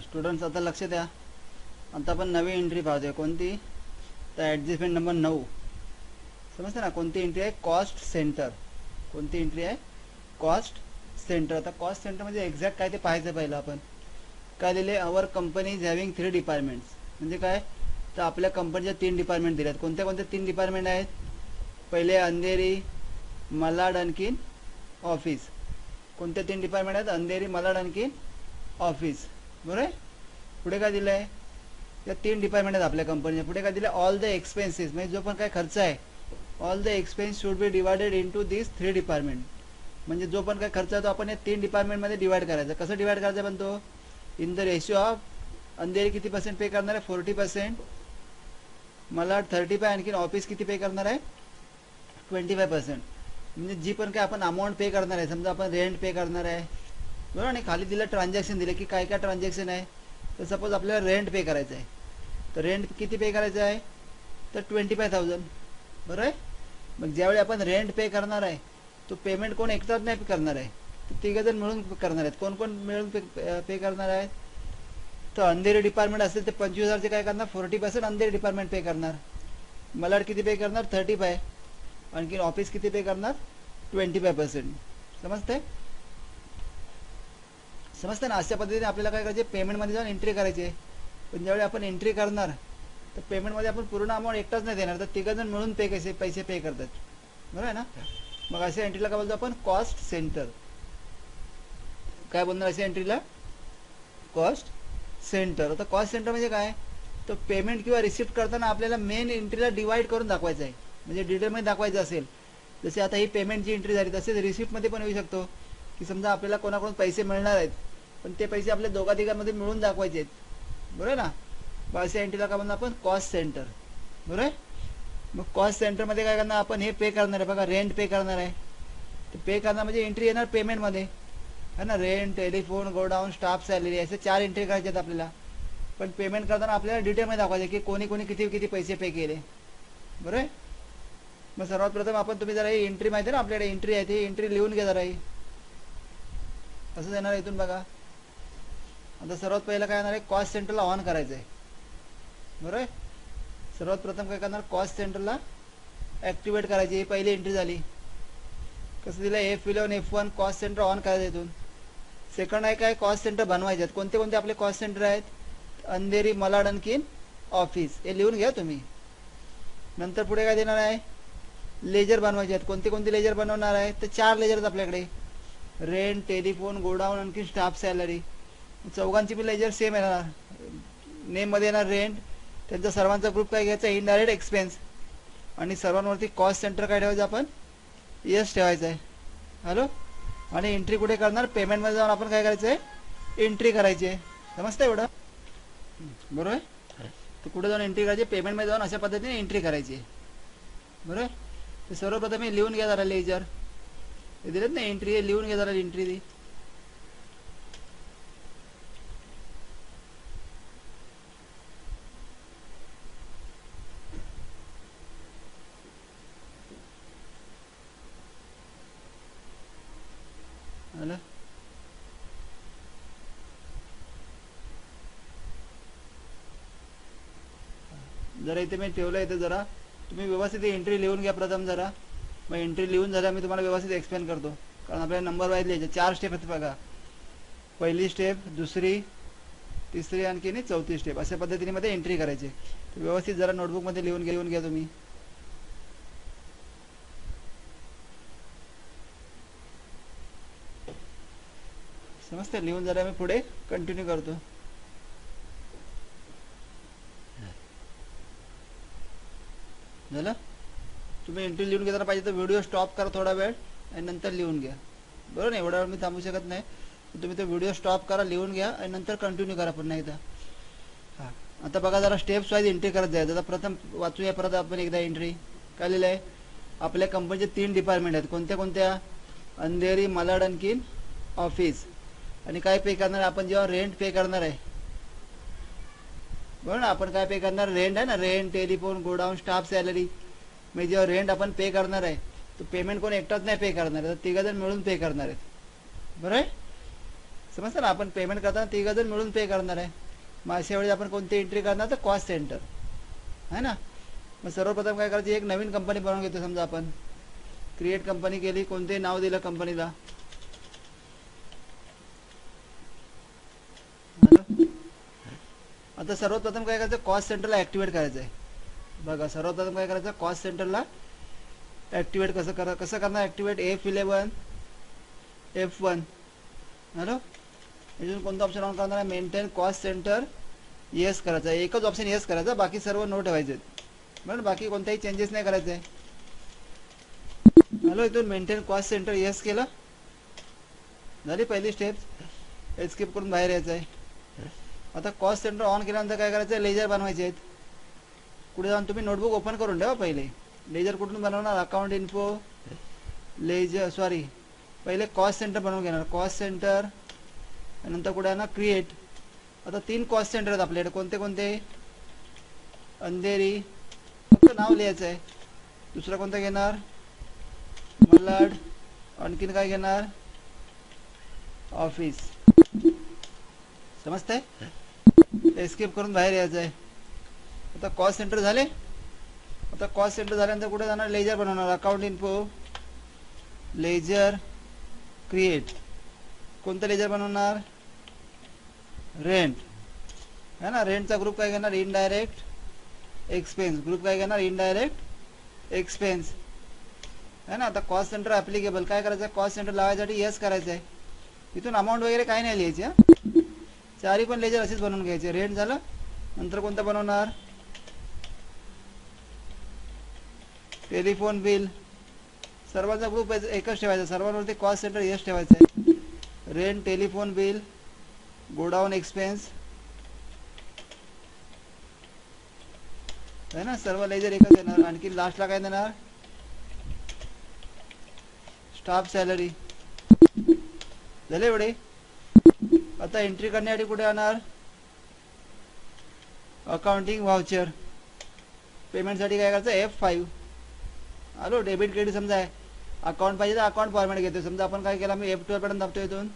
Students आता लक्ष द्या. आता आपण नवी एंट्री पाहतोय कोणती? तर ॲडजस्टमेंट नंबर नऊ. समजते ना? कोणती एंट्री आहे? कॉस्ट सेंटर कोणती एंट्री आहे? कॉस्ट सेंटर आता कॉस्ट सेंटर म्हणजे एक्झॅक्ट काय ते पाहायचं पहिलं आपण. काय दिले our company is having three departments म्हणजे काय? तर आपल्या कंपनीच्या तीन डिपार्टमेंट दिल्यात. कोणत्या कोणत्या तीन डिपार्टमेंट आहेत? पहिले अंधेरी मलाड आणखीन ऑफिस कोणत्या तीन डिपार्टमेंट आहेत? अंधेरी मलाड आणखीन ऑफिस बरोबर आहे? पुढे काय दिलं आहे या तीन डिपार्टमेंट आहेत आपल्या कंपनीच्या पुढे काय दिलं ऑल द एक्सपेन्सेस म्हणजे जो पण काय खर्च आहे all the expense should be divided into this three department म्हणजे जो पण काय खर्च आहे तो आपण या तीन डिपार्टमेंटमध्ये डिवाइड करायचा. कसं डिवाइड करायचा पण तो? In the ratio of Andheri किती पर्सेंट पे करणार आहे? फोर्टी पर्सेंट मला थर्टी फाय आणखीन ऑफिस किती पे करणार आहे? ट्वेंटी फाय पर्सेंट म्हणजे जी पण काय आपण अमाऊंट पे करणार आहे समजा आपण रेंट पे करणार आहे बरोबर आणि खाली दिलं ट्रान्झॅक्शन दिलं की काय काय ट्रान्झॅक्शन आहे? तर सपोज आपल्याला रेंट पे करायचं आहे. तर रेंट किती पे करायचं आहे? तर ट्वेंटी फाय थाउजंड बरोबर आहे? मग ज्यावेळी आपण रेंट पे करणार आहे तो पेमेंट कोण एकटाच नाही करणार आहे. तर तिघंजण मिळून करणार आहेत. कोण कोण मिळून पे पे करणार आहेत? तर अंधेरी डिपार्टमेंट असेल तर पंचवीस हजारचे काय करणार? Forty percent Andheri department pay करणार. मलाड किती पे करणार? थर्टी फाय आणखी ऑफिस किती पे करणार? ट्वेंटी फाय पर्सेंट समजतंय? समजतं ना अशा पद्धतीने आपल्याला काय करायचे पेमेंटमध्ये जाऊन एंट्री करायची. आहे पण ज्यावेळी आपण एंट्री करणार तर पेमेंटमध्ये आपण पूर्ण अमाऊंट एकटाच नाही देणार. तर तिघंजण मिळून पे कसे पैसे पे करतात. बरोबर आहे ना? मग अशा एंट्रीला काय बोलतो आपण? कॉस्ट सेंटर काय बोलणार अशा एंट्रीला कॉस्ट सेंटर आता कॉस्ट सेंटर म्हणजे काय? तर पेमेंट किंवा रिसिप्ट करताना आपल्याला मेन एंट्रीला डिवाइड करून दाखवायचं आहे. म्हणजे डिटेलमध्ये दाखवायचं असेल. जसे आता ही पेमेंटची एंट्री झाली तसेच रिसिप्टमध्ये पण येऊ शकतो. की समजा आपल्याला कोणाकडून पैसे मिळणार आहेत. पण ते पैसे आपल्या दोघा तिघांमध्ये मिळून दाखवायचे आहेत बरोबर ना? मग एंट्रीला का म्हणणार आपण कॉस्ट सेंटर बरोबर मग कॉस्ट सेंटरमध्ये काय करणार? आपण हे पे करणार आहे. बघा रेंट पे करणार आहे. तर पे करणार म्हणजे एंट्री येणार पेमेंटमध्ये है ना? Rent telephone godown staff salary असे चार एंट्री करायचे आहेत आपल्याला. पण पेमेंट करताना आपल्याला डिटेलमध्ये दाखवायचे की कोणी कोणी किती किती पैसे पे केले. बरोबर आहे? मग सर्वात प्रथम आपण तुम्ही जरा ही एंट्री माहिती आहे ना? आपल्याकडे एंट्री आहे. ती एंट्री लिहून घ्या जरा ही. असं येणार इथून बघा. आता सर्वात पहिलं काय येणार आहे? कॉस्ट सेंटरला ऑन करायचं आहे बरोबर आहे? सर्वात प्रथम काय करणार? कॉस्ट सेंटरला ॲक्टिवेट करायची. ही पहिली एंट्री झाली. कसं दिलं? F eleven F one cost centre on करायचं इथून. सेकंड आहे काय? कॉस्ट सेंटर बनवायचे आहेत. कोणते कोणते आपले कॉस्ट सेंटर आहेत? अंधेरी मलाड आणखीन ऑफिस हे लिहून घ्या तुम्ही. नंतर पुढे काय देणार आहे? लेजर बनवायचे आहेत. कोणते कोणते लेजर बनवणार आहे? तर चार लेजर आहेत आपल्याकडे. रेंट टेलिफोन गोडाऊन आणखी स्टाफ सॅलरी चौघांची पण लेजर सेम येणार नेममध्ये येणार रेंट त्यांचा सर्वांचा ग्रुप काय घ्यायचा? इनडायरेक्ट एक्सपेन्स आणि सर्वांवरती कॉस्ट सेंटर काय ठेवायचं आपण? यस ठेवायचं आहे. हॅलो आणि एंट्री कुठे करणार? पेमेंटमध्ये जाऊन आपण काय करायचं आहे एंट्री करायची आहे. समजतं एवढं? बरोबर? आहे तर कुठे जाऊन एंट्री करायची? पेमेंटमध्ये जाऊन अशा पद्धतीने एंट्री करायची आहे. बरोबर? तर सर्वप्रथम मी लिहून घ्या जरा लेजर दिलेत ना एंट्री लिहून घ्या जरा एंट्री ती आलं जरा इथे मी ठेवलं इथे जरा. तुम्ही व्यवस्थित एंट्री लिहून घ्या प्रथम जरा. मग एंट्री लिहून जरा मी तुम्हाला व्यवस्थित एक्सप्लेन करतो. कारण आपल्याला नंबर वाईज लिहायचे चार स्टेप आहेत बघा. पहिली स्टेप दुसरी तिसरी आणखी नाही चौथी स्टेप अशा पद्धतीने मध्ये एंट्री करायची तर व्यवस्थित जरा नोटबुकमध्ये लिहून घेऊन घ्या तुम्ही. समजते लिहून जरा मी पुढे कंटिन्यू करतो. झालं? तुम्ही एंट्री लिहून घेताना पाहिजे तर व्हिडिओ स्टॉप करा थोडा वेळ आणि नंतर लिहून घ्या. बरोबर ना एवढा वेळ मी थांबू शकत नाही. तर तुम्ही तो व्हिडिओ स्टॉप करा लिहून घ्या आणि नंतर कंटिन्यू करा पुन्हा एकदा. हां. आता बघा जरा स्टेप्स वाईज एंट्री करत जायचं आता प्रथम वाचूया परत आपण एकदा एंट्री काय लिहिलं आहे आपल्या कंपनीचे तीन डिपार्टमेंट आहेत. कोणत्या कोणत्या? अंधेरी मलाड आणखीन ऑफिस आणि काय पे करणार? आपण जेव्हा रेंट पे करणार आहे बरोबर ना आपण काय पे करणार? रेंट आहे ना rent telephone godown staff salary म्हणजे जेव्हा रेंट आपण पे करणार आहे तर पेमेंट कोण एकटाच नाही पे करणार आहे. तर तिघंजण मिळून पे करणार आहेत. बरं आहे? समजतं ना? आपण पेमेंट करताना तिघंजण मिळून पे करणार आहे. मग अशा वेळी आपण कोणती एंट्री करणार? तर कॉस्ट सेंटर आहे ना? मग सर्वप्रथम काय करायचं? एक नवीन कंपनी बनवून घेतो समजा आपण. क्रिएट कंपनी केली कोणते नाव दिलं कंपनीला आता सर्वप्रथम काय करायचं? कॉस्ट सेंटरला ॲक्टिवेट करायचं आहे बघा सर्वप्रथम काय करायचं? कॉस्ट सेंटरला ॲक्टिवेट कसं करा कसं करणार? Activate F eleven F one hello? अजून कोणतं ऑप्शन ऑन करणार आहे? मेंटेन कॉस्ट सेंटर येस करायचं आहे एकच ऑप्शन येस करायचा. बाकी सर्व नो ठेवायचे बरं बाकी कोणताही चेंजेस नाही करायचे हॅलो इथून मेंटेन कॉस्ट सेंटर येस केलं. झाली पहिली स्टेप एस्केप करून बाहेर यायचं आहे आता कॉस्ट सेंटर ऑन केल्यानंतर काय करायचं? आहे लेजर बनवायचे आहेत. कुठे जाऊन तुम्ही नोटबुक ओपन करून ठेवा पहिले. लेजर कुठून बनवणार? अकाउंट इन्फो लेजर सॉरी पहिले कॉस्ट सेंटर बनवून घेणार. कॉस्ट सेंटर नंतर कुठे आहे ना? क्रिएट आता तीन कॉस्ट सेंटर आहेत आपल्याकडे. कोणते कोणते? अंधेरी. फक्त नाव लिहायचं आहे. दुसरं कोणतं घेणार? मलाड आणखीन काय घेणार? ऑफिस समजतंय? एस्केप करून बाहेर यायचं आहे. आता कॉस्ट सेंटर झाले. आता कॉस्ट सेंटर झाल्यानंतर कुठे जाणार? लेजर बनवणार. अकाउंट इन्फो लेजर क्रिएट कोणतं लेजर बनवणार? रेंट है ना? रेंटचा ग्रुप काय घेणार इनडायरेक्ट एक्सपेन्स ग्रुप काय घेणार इनडायरेक्ट एक्सपेन्स है ना? आता कॉस्ट सेंटर ॲप्लिकेबल काय करायचं आहे कॉस्ट सेंटर लावायसाठी येस करायचं आहे इथून अमाऊंट वगैरे काही नाही लिहायची हां? चारी पण लेजर असेच बनवून घ्यायचे. रेंट झालं नंतर कोणतं बनवणार? Telephone bill. सर्वांचा ग्रुप एकच ठेवायचा. सर्वांवरती कॉस्ट सेंटर येस ठेवायचं आहे. Rent telephone bill godown expense आहे ना? सर्व लेजर एकच येणार आणखी लास्टला काय देणार? स्टाफ सॅलरी झाले एवढे? आता एंट्री करण्यासाठी कुठे येणार अकाउंटिंग व्हाउचर पेमेंटसाठी काय करायचं? एफ फाईव्ह आलो डेबिट क्रेडिट समजा आहे. अकाउंट पाहिजे तर अकाउंट फॉर्मॅट घेतो समजा आपण काय केलं? मी एफ ट्वेल्व पर्यंत दाबतो इथून.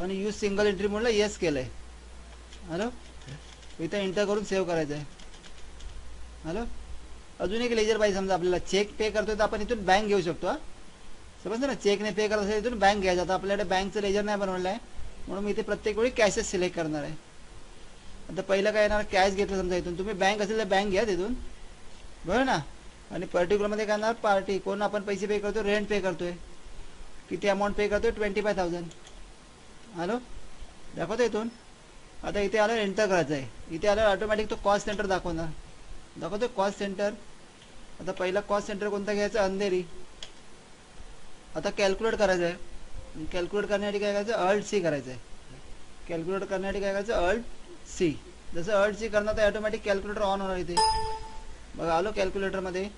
आणि यूज सिंगल एंट्री म्हणलं येस केलंय. हॅलो इथं एंटर करून सेव्ह करायचं आहे हॅलो अजून एक लेजर पाहिजे समजा आपल्याला. चेक पे करतोय तर आपण इथून बँक घेऊ शकतो हा. समजलं ना? चेकने पे करत असेल इथून बँक घ्यायचं आता आपल्याकडे बँकचं लेजर नाही बनवलं आहे म्हणून मी इथे प्रत्येक वेळी कॅशच सिलेक्ट करणार आहे. आता पहिलं काय येणार? कॅश घेतलं समजा इथून. तुम्ही बँक असेल तर बँक घ्या तिथून. बरं ना? आणि पर्टिक्युलरमध्ये काय येणार? पार्टी कोण आपण पैसे पे करतो रेंट पे करतोय. किती अमाऊंट पे करतोय? Twenty five thousand hello? दाखवतो इथून? आता इथे आलं एंटर करायचं आहे. इथे आलं ऑटोमॅटिक तो कॉस्ट सेंटर दाखवणार. दाखवतो कॉस्ट सेंटर आता पहिला कॉस्ट सेंटर कोणता घ्यायचा? अंधेरी. आता कॅल्क्युलेट करायचं आहे कॅल्क्युलेट करण्यासाठी काय करायचं अल्ट सी करायचं आहे कॅल्क्युलेट करण्यासाठी काय करायचं अल्ट सी जसं अल्ट सी करणार तर ऑटोमॅटिक कॅल्क्युलेटर ऑन होणार इथे. बघा आलो कॅल्क्युलेटरमध्ये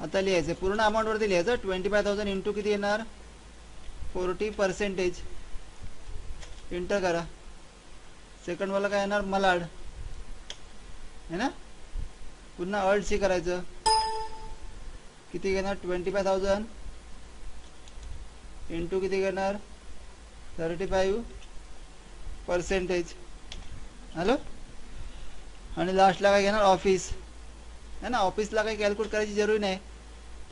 आता लिहायचं पूर्ण अमाऊंटवरती लिहायचं. ट्वेंटी फाय थाउजंड इंटू किती येणार? फोर्टी पर्सेंटेज इंटर करा. सेकंडवाला काय येणार? मलाड. है ना? पुन्हा अल्ट सी करायचं. किती घेणार? ट्वेंटी फाय थाउजंड इंटू किती घेणार? थर्टी फाईव्ह पर्सेंटेज हॅलो आणि लास्टला काय घेणार? ऑफिस है ना? ऑफिसला काही कॅल्क्युलेट करायची जरुरी नाही.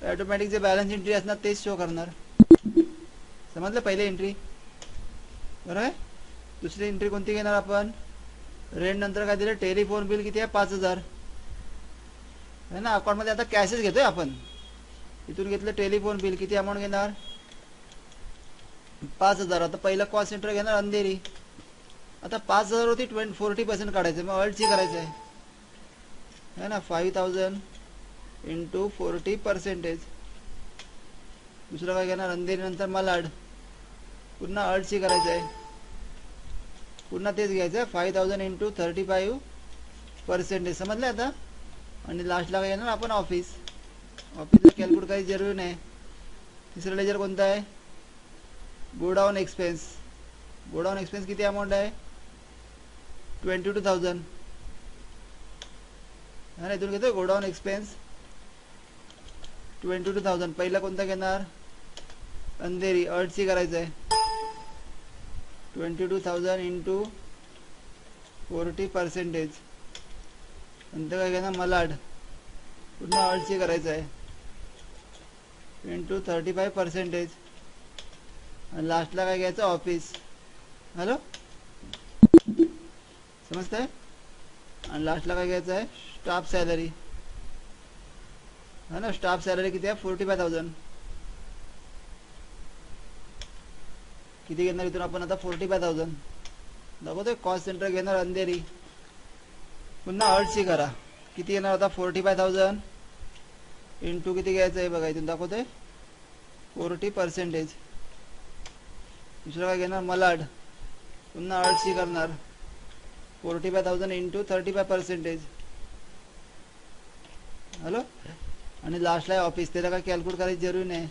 ऑटोमॅटिक जे बॅलन्स एंट्री असणार तेच शो करणार. समजलं पहिले एंट्री बरोबर आहे? दुसरी एंट्री कोणती घेणार आपण? रेंट नंतर काय दिलं? टेलिफोन बिल किती आहे? पाच हजार. है ना? अकाउंटमध्ये आता कॅशच घेतोय आपण. इथून घेतलं टेलिफोन बिल किती अमाऊंट घेणार? पाच हजार. आता पहिला कॉस्ट सेंटर घेणार अंधेरी. आता पाच हजारवरती ट्वेंटी फोर्टी पर्सेंट काढायचं. मग अल्टची करायचं आहे. है ना? Five thousand into forty percentage दुसरं काय घेणार? अंधेरी नंतर मलाड. पुन्हा अल्टची करायचं आहे. पुन्हा तेच घ्यायचं आहे. Five thousand into thirty five percentage समजलं आता? आणि लास्टला काय येणार आपण ऑफिस ऑफिसला कॅल्क्युलेट काही जरुरी नाही. तिसरं लेजर कोणता आहे? Godown expense. गोडाऊन एक्सपेन्स किती अमाऊंट आहे? ट्वेंटी टू थाउजंड हा इथून घेतो godown expense? Twenty two thousand पहिला कोणता घेणार? अंधेरी. अडची करायचं आहे twenty two thousand into forty percentage नंतर काय घेणार? मलाड. पुन्हा अडची करायचं आहे इंटू थर्टी फाय पर्सेंटेज आणि लास्टला काय घ्यायचं? ऑफिस हॅलो समजतंय? आणि लास्टला काय घ्यायचं आहे? स्टाफ सॅलरी हा ना स्टाफ सॅलरी किती आहे? फोर्टी फाय थाउजंड किती घेणार इथून आपण आता? फोर्टी फाय थाउजंड दाखवतोय? कॉस्ट सेंटर घेणार अंधेरी. पुन्हा अर्डची करा. किती येणार आता? फोर्टी फाय थाउजंड इंटू किती घ्यायचं आहे बघा इथून दाखवतोय? फोर्टी पर्सेंटेज दुसरं काय घेणार? मलाड. पुन्हा अर्डची करणार. Forty five thousand into thirty five percentage hello? आणि लास्टला आहे ऑफिस त्याला काय कॅल्क्युलेट करायची जरुरी नाही.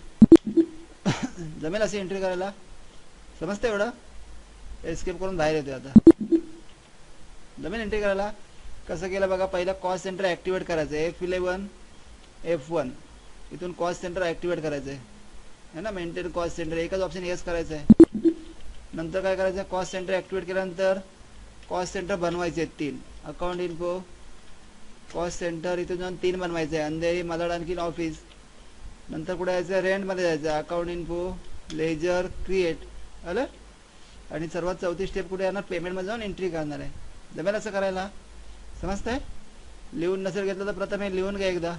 जमेल अशी एंट्री करायला? समजतं एवढं? एस्केप करून बाहेर येतोय आता. जमेल एंट्री करायला? कसं केलं बघा पहिलं कॉस्ट सेंटर ॲक्टिवेट करायचं आहे एफ इलेवन एफ वन इथून कॉस्ट सेंटर ॲक्टिवेट करायचं आहे ना? मेंटेन कॉस्ट सेंटर एकच ऑप्शन येस करायचं आहे नंतर काय करायचं? आहे कॉस्ट सेंटर ॲक्टिवेट केल्यानंतर कॉस्ट सेंटर बनवायचे आहेत तीन. अकाउंट इन्फो कॉस्ट सेंटर इथून जाऊन तीन बनवायचं आहे. अंधेरी मलाड आणखीन ऑफिस नंतर कुठे जायचं? रेंटमध्ये जायचं अकाउंट इन्फो लेजर क्रिएट आलं? आणि सर्वात चौथी स्टेप कुठे येणार? पेमेंटमध्ये जाऊन एंट्री करणार आहे. जमेल असं करायला. समजतंय? लिहून नसेल घेतलं तर प्रथम हे लिहून घ्या एकदा.